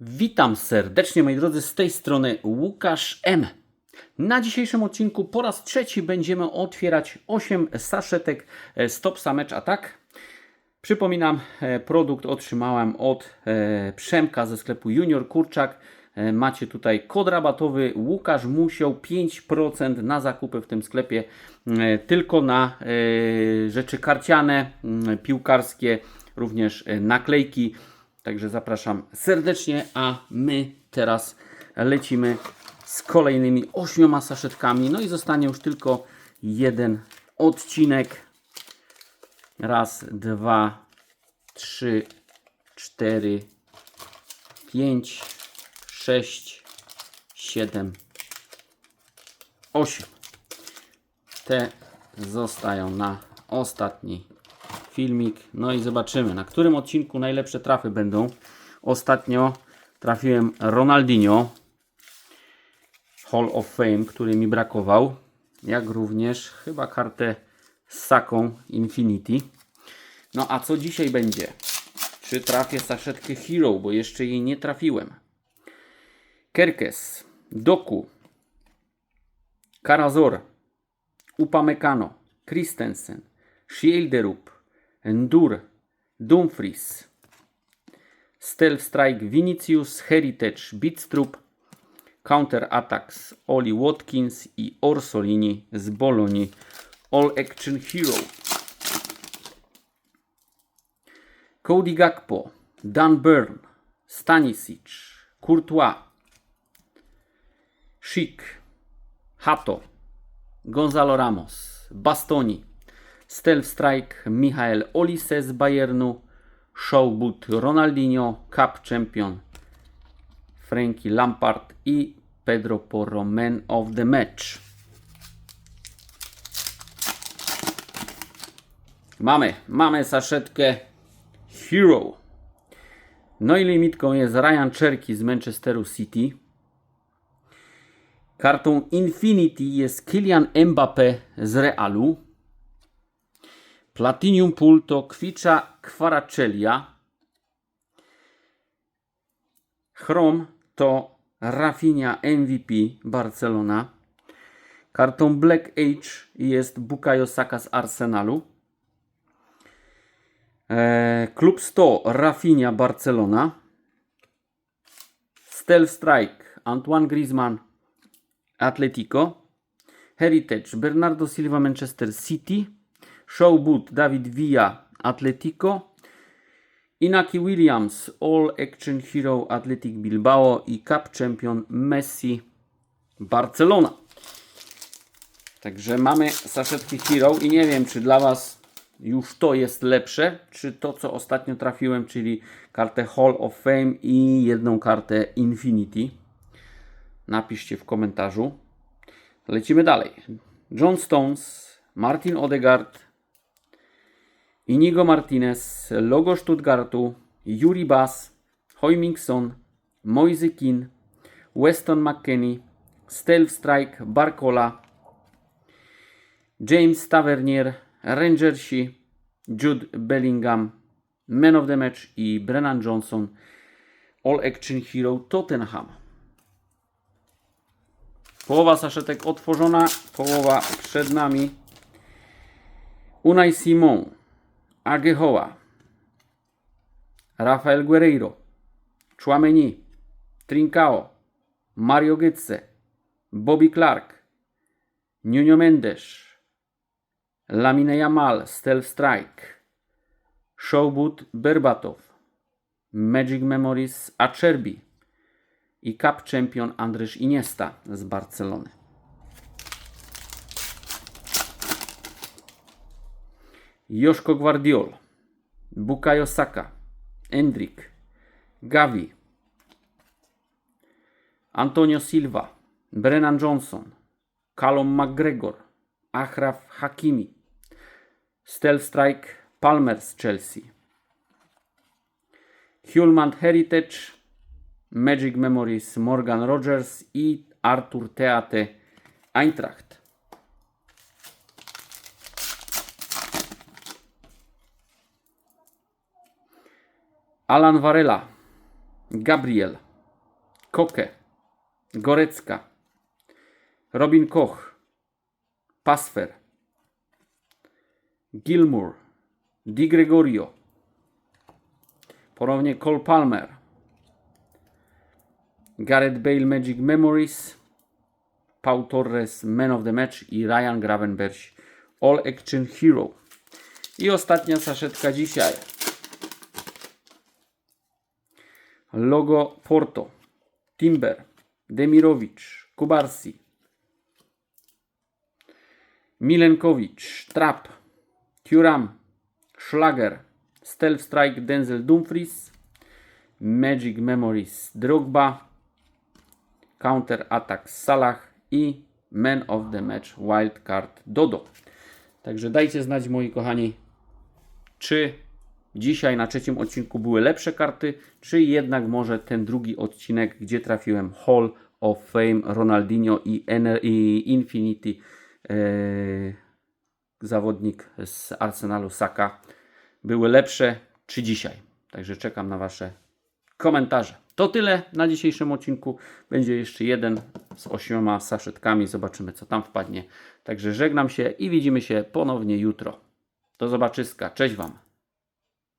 Witam serdecznie moi drodzy, z tej strony Łukasz M. Na dzisiejszym odcinku po raz trzeci będziemy otwierać 8 saszetek e, Stop Samecz Attack. Przypominam, e, produkt otrzymałem od e, Przemka ze sklepu Junior Kurczak. Macie tutaj kod rabatowy Łukasz Musiał 5% na zakupy w tym sklepie tylko na rzeczy karciane, piłkarskie, również naklejki. Także zapraszam serdecznie, a my teraz lecimy z kolejnymi ośmioma saszetkami. No i zostanie już tylko jeden odcinek. Raz, dwa, trzy, cztery, pięć, sześć, siedem, osiem. Te zostają na ostatni filmik. No i zobaczymy, na którym odcinku najlepsze trafy będą. Ostatnio trafiłem Ronaldinho Hall of Fame, który mi brakował. Jak również chyba kartę z Saką Infinity. No a co dzisiaj będzie? Czy trafię saszetkę Hero, bo jeszcze jej nie trafiłem. Kerkes, Doku, Karazor, Upamecano, Christensen, Shielderup, Endur, Dumfries, Stealth Strike, Vinicius, Heritage, Bitstrup, Counter Attacks, Oli Watkins i Orsolini z Bolonii All Action Hero. Cody Gakpo, Dan Burn, Stanisic, Courtois, Schick, Hato, Gonzalo Ramos, Bastoni, Stealth Strike, Michael Olise z Bayernu, Showboot Ronaldinho, Cup Champion, Frankie Lampard i Pedro Porro Man of the Match. Mamy, mamy saszetkę Hero. No i limitką jest Ryan Cherky z Manchesteru City. Kartą Infinity jest Kylian Mbappé z Realu. Platinum Pool to Kwicza Kwaracelia. Chrom to Rafinha MVP Barcelona. Kartą Black Age jest Bukayo Saka z Arsenalu. Eee, Klub 100 Rafinha Barcelona. Stealth Strike Antoine Griezmann Atletico. Heritage Bernardo Silva Manchester City. Showboot David Villa Atletico. Inaki Williams All Action Hero Athletic Bilbao i Cup Champion Messi Barcelona. Także mamy saszetki Hero i nie wiem czy dla Was już to jest lepsze, czy to co ostatnio trafiłem, czyli kartę Hall of Fame i jedną kartę Infinity. Napiszcie w komentarzu. Lecimy dalej. John Stones, Martin Odegaard, Inigo Martinez, logo Stuttgartu, Yuri Bass, Hoymingson, Moise Keane, Weston McKenney, Stealth Strike, Barcola, James Tavernier, Rangersi, Jude Bellingham, Man of the Match i Brennan Johnson, All Action Hero Tottenham. Połowa saszetek otworzona, połowa przed nami. Unai Simon, Agehoa, Rafael Guerreiro, Chouameni, Trincao, Mario Götze, Bobby Clark, Nuno Mendes, Lamine Yamal, Stealth Strike, Showboot Berbatov, Magic Memories Acerbi i Cup Champion Andrzej Iniesta z Barcelony. Joszko Guardiol, Bukayo Saka, Endrick, Gavi, Antonio Silva, Brennan Johnson, Callum McGregor, Achraf Hakimi, Stealth Strike Palmer z Chelsea, Hulman Heritage, Magic Memories Morgan Rogers i Artur Teate Eintracht. Alan Varela, Gabriel, Koke, Gorecka, Robin Koch, Pasfer, Gilmour, Di Gregorio, ponownie Cole Palmer, Gareth Bale Magic Memories, Pau Torres Man of the Match i Ryan Gravenberch All Action Hero. I ostatnia saszetka dzisiaj. Logo Porto, Timber, Demirowicz, Kubarsi, Milenkowicz, Trapp, Thuram, Schlager, Stealth Strike Denzel Dumfries, Magic Memories Drogba, Counter Attack Salah i Man of the Match Wildcard Dodo. Także dajcie znać moi kochani, czy dzisiaj na trzecim odcinku były lepsze karty, czy jednak może ten drugi odcinek, gdzie trafiłem Hall of Fame, Ronaldinho i, Ener- i Infinity e, zawodnik z Arsenalu Saka były lepsze, czy dzisiaj. Także czekam na Wasze komentarze. To tyle na dzisiejszym odcinku. Będzie jeszcze jeden z ośmioma saszetkami. Zobaczymy, co tam wpadnie. Także żegnam się i widzimy się ponownie jutro. Do zobaczyska. Cześć Wam.